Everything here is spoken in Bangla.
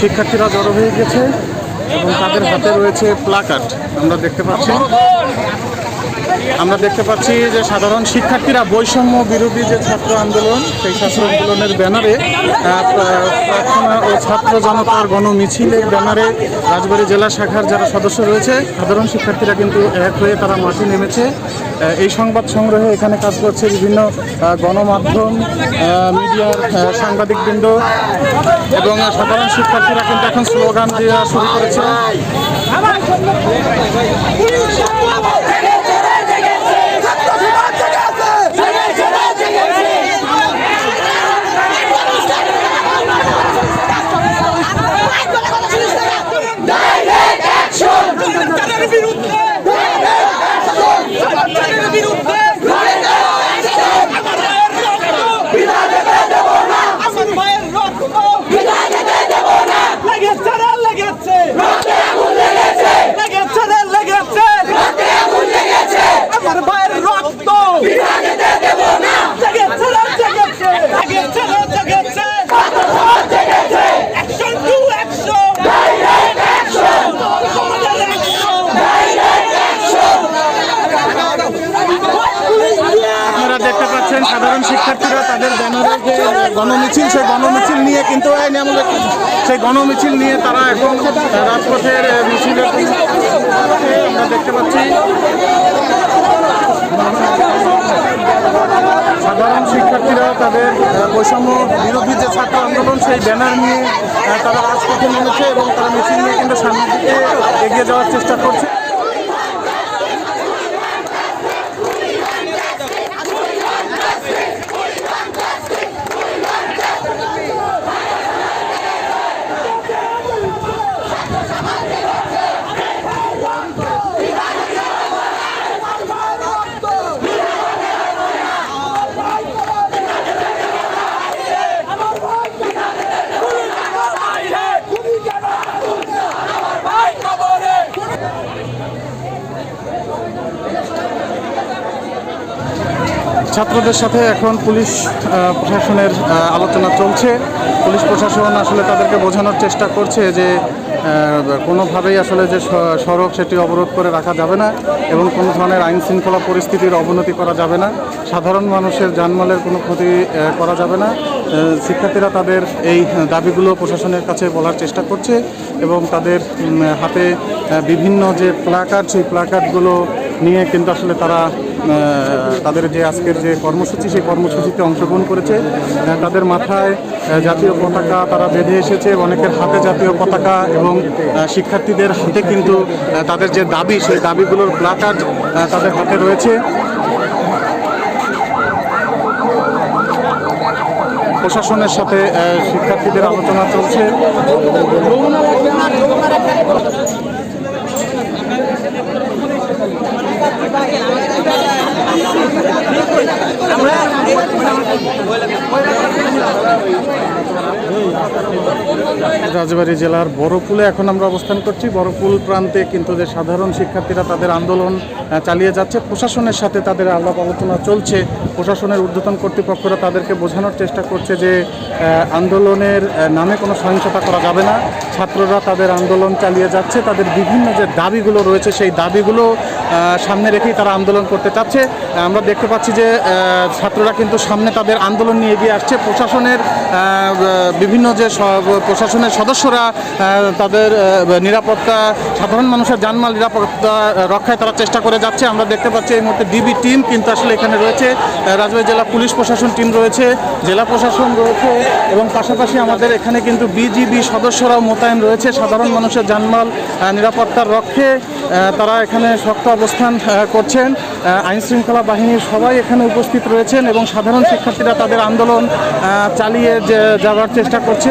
শিক্ষার্থীরা জড়ো হয়ে গেছে এবং তাদের হাতে রয়েছে প্লাকার্ড। আমরা দেখতে পাচ্ছি। আমরা দেখতে পাচ্ছি যে সাধারণ শিক্ষার্থীরা বৈষম্য বিরোধী যে ছাত্র আন্দোলন, সেই ছাত্র আন্দোলনের ব্যানারে প্রার্থনা ও ছাত্র জনতার গণমিছিলের ব্যানারে রাজবাড়ী জেলা শাখার যারা সদস্য রয়েছে, সাধারণ শিক্ষার্থীরা কিন্তু এক হয়ে তারা মাঠে নেমেছে। এই সংবাদ সংগ্রহে এখানে কাজ করছে বিভিন্ন গণমাধ্যম মিডিয়ার সাংবাদিকবৃন্দ এবং সাধারণ শিক্ষার্থীরা কিন্তু এখন স্লোগান দেওয়া শুরু করেছে। পাচ্ছেন সাধারণ শিক্ষার্থীরা, তাদের ব্যানারে যে গণমিছিল, সেই গণমিছিল নিয়ে কিন্তু এই নিয়ে আমাদের সেই গণমিছিল নিয়ে তারা এখন রাজপথের মিছিলে আমরা দেখতে পাচ্ছি, সাধারণ শিক্ষার্থীরা তাদের বৈষম্য বিরোধী যে ছাত্র আন্দোলন, সেই ব্যানার নিয়ে তারা রাজপথে নেমেছে এবং তারা মিছিল নিয়ে কিন্তু সামনের দিকে এগিয়ে যাওয়ার চেষ্টা করছে। ছাত্রদের সাথে এখন পুলিশ প্রশাসনের আলোচনা চলছে। পুলিশ প্রশাসন আসলে তাদেরকে বোঝানোর চেষ্টা করছে যে কোনোভাবেই আসলে যে সড়ক সেটি অবরোধ করে রাখা যাবে না এবং কোনো ধরনের আইন শৃঙ্খলা পরিস্থিতির অবনতি করা যাবে না। সাধারণ মানুষের জানমালের কোনো ক্ষতি করা যাবে না। শিক্ষার্থীরা তাদের এই দাবিগুলো প্রশাসনের কাছে বলার চেষ্টা করছে এবং তাদের হাতে বিভিন্ন যে প্লাকার্ড, সেই প্লাকার্ডগুলো নিয়ে কিন্তু আসলে তারা তাদের যে আজকের যে কর্মসূচি, সেই কর্মসূচিতে অংশগ্রহণ করেছে। তাদের মাথায় জাতীয় পতাকা তারা বেঁধে এসেছে। অনেকের হাতে জাতীয় পতাকা এবং শিক্ষার্থীদের হাতে কিন্তু তাদের যে দাবি, সেই দাবিগুলোর প্লাকার্ড তাদের হাতে রয়েছে। প্রশাসনের সাথে শিক্ষার্থীদের আলোচনা চলছে। রাজবাড়ী জেলার বড়পুলে এখন আমরা অবস্থান করছি। বড়পুল প্রান্তে কিন্তু যে সাধারণ শিক্ষার্থীরা তাদের আন্দোলন চালিয়ে যাচ্ছে। প্রশাসনের সাথে তাদের আলাপ আলোচনা চলছে। প্রশাসনের ঊর্ধ্বতন কর্তৃপক্ষরা তাদেরকে বোঝানোর চেষ্টা করছে যে আন্দোলনের নামে কোনো সহিংসতা করা যাবে না। ছাত্ররা তাদের আন্দোলন চালিয়ে যাচ্ছে। তাদের বিভিন্ন যে দাবিগুলো রয়েছে, সেই দাবিগুলো সামনে রেখেই তারা আন্দোলন করতে চাচ্ছে। আমরা দেখতে পাচ্ছি যে ছাত্ররা কিন্তু সামনে তাদের আন্দোলন নিয়ে এগিয়ে আসছে। প্রশাসনের বিভিন্ন যে প্রশাসনের সদস্যরা তাদের নিরাপত্তা, সাধারণ মানুষের জানমাল নিরাপত্তা রক্ষায় তারা চেষ্টা করে যাচ্ছে। আমরা দেখতে পাচ্ছি এই মুহূর্তে ডিবি টিম কিন্তু আসলে এখানে রয়েছে। রাজবাড়ী জেলা পুলিশ প্রশাসন টিম রয়েছে, জেলা প্রশাসন রয়েছে এবং পাশাপাশি আমাদের এখানে কিন্তু বিজিবি সদস্যরাও মোতায়েন রয়েছে। সাধারণ মানুষের জানমাল নিরাপত্তার রক্ষে তারা এখানে শক্ত অবস্থান করছেন। আইন শৃঙ্খলা বাহিনীর সবাই এখানে উপস্থিত রয়েছেন এবং সাধারণ শিক্ষার্থীরা তাদের আন্দোলন চালিয়ে যাওয়ার চেষ্টা করছে।